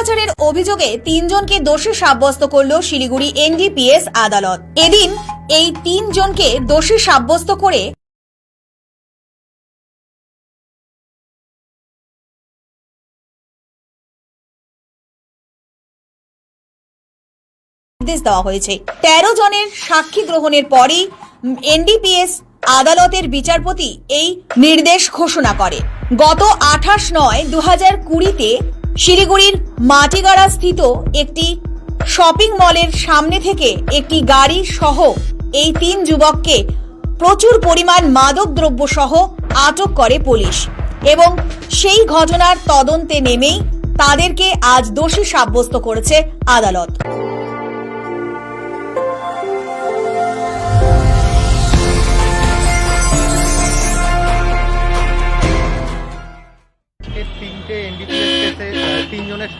পাচারের অভিযোগে তিনজনকে দোষী সাব্যস্ত করল শিলিগুড়ি এনডিপিএস আদালত। এদিন এই তিনজনকে দোষী সাব্যস্ত করে নির্দেশ দেওয়া হয়েছে। তেরো জনের সাক্ষী গ্রহণের পরই এনডিপিএস আদালতের বিচারপতি এই নির্দেশ ঘোষণা করে। গত আঠাশ নয় দু হাজার কুড়িতে শিলিগুড়ির মাটিগাড়া স্থিত একটি শপিং মলের সামনে থেকে একটি গাড়ি সহ এই তিন যুবককে প্রচুর পরিমাণ মাদক দ্রব্য সহ আটক করে পুলিশ। এবং সেই ঘটনার তদন্তে নেমেই তাদেরকে আজ দোষী সাব্যস্ত করেছে আদালত।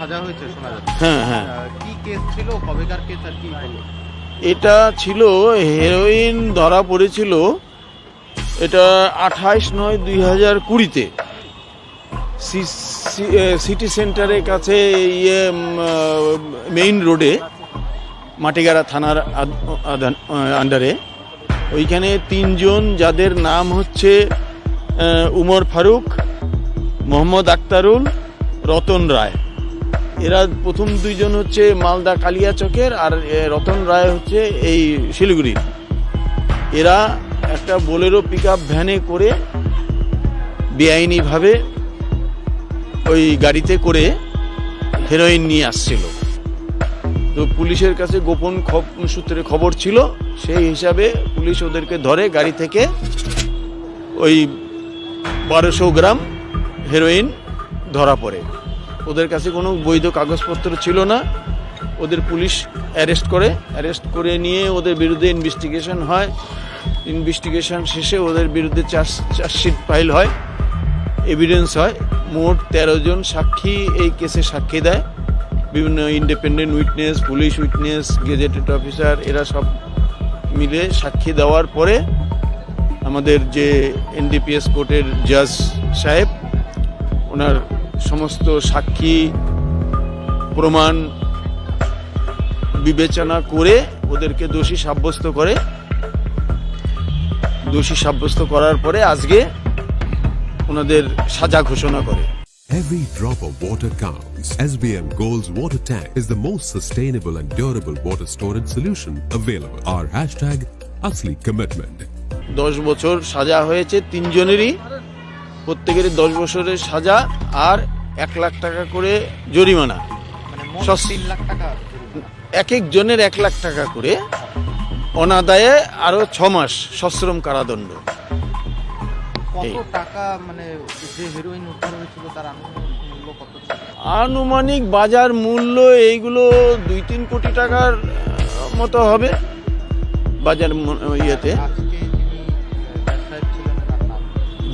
সাজা হয়েছে শোনা যাচ্ছে। হ্যাঁ হ্যাঁ। কি কেস ছিল কবেকার কেস আর কি এটা ছিল হেরোইন ধরা পড়েছিল এটা আঠাইশ নয় দুই হাজার কুড়িতে। সিটি সেন্টারের কাছে ইয়ে মেইন রোডে মাটিগাড়া থানার আন্ডারে ওইখানে তিনজন যাদের নাম হচ্ছে উমর ফারুক মোহাম্মদ আক্তারুল রতন রায়। এরা প্রথম দুইজন হচ্ছে মালদা কালিয়াচকের আর রতন রায় হচ্ছে এই শিলিগুড়ির। এরা একটা বোলেরো পিক ভ্যানে করে বেআইনিভাবে ওই গাড়িতে করে হেরোইন নিয়ে আসছিল। তো পুলিশের কাছে গোপন সূত্রে খবর ছিল, সেই হিসাবে পুলিশ ওদেরকে ধরে গাড়ি থেকে ওই বারোশো গ্রাম হেরোইন ধরা পড়ে। ওদের কাছে কোনো বৈধ কাগজপত্র ছিল না। ওদের পুলিশ অ্যারেস্ট করে। অ্যারেস্ট করে নিয়ে ওদের বিরুদ্ধে ইনভেস্টিগেশন হয়। ইনভেস্টিগেশন শেষে ওদের বিরুদ্ধে চার্জ চার্জশিট ফাইল হয়। এভিডেন্স হয়। মোট তেরো জন সাক্ষী এই কেসে সাক্ষী দেয়। বিভিন্ন independent witness, police witness, gazetted officer এরা সব মিলে সাক্ষী দেওয়ার পরে আমাদের যে এনডিপিএস কোর্টের জাজ সাহেব, ওনার সমস্ত সাক্ষী প্রমাণ বিবেচনা করে ওদেরকে দোষী সাব্যস্ত করে দোষী সাব্যস্ত করার পরে আজকে ওনাদের সাজা ঘোষণা করে Every drop of water counts. SBM Gold's water tank is the most sustainable and durable water storage solution available. Our hashtag Asli Commitment. দশ বছর সাজা হয়েছে তিনজনেরই প্রত্যেকেরই দশ বছরের সাজা আর এক লাখ টাকা করে জরিমানা। মানে এক এক জনের এক লাখ টাকা করে অনাদায়ে আরও ছ মাস সশ্রম কারাদণ্ড। মানে আনুমানিক বাজার মূল্য এইগুলো দুই তিন কোটি টাকার মতো হবে। বাজার ইয়েতে।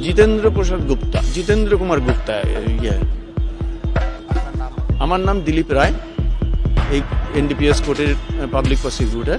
জিতেন্দ্র প্রসাদ গুপ্তা। জিতেন্দ্র কুমার গুপ্তা ইয়ে। আমার নাম দিলীপ রায়। এই এনডিপিএস কোর্টের public prosecutor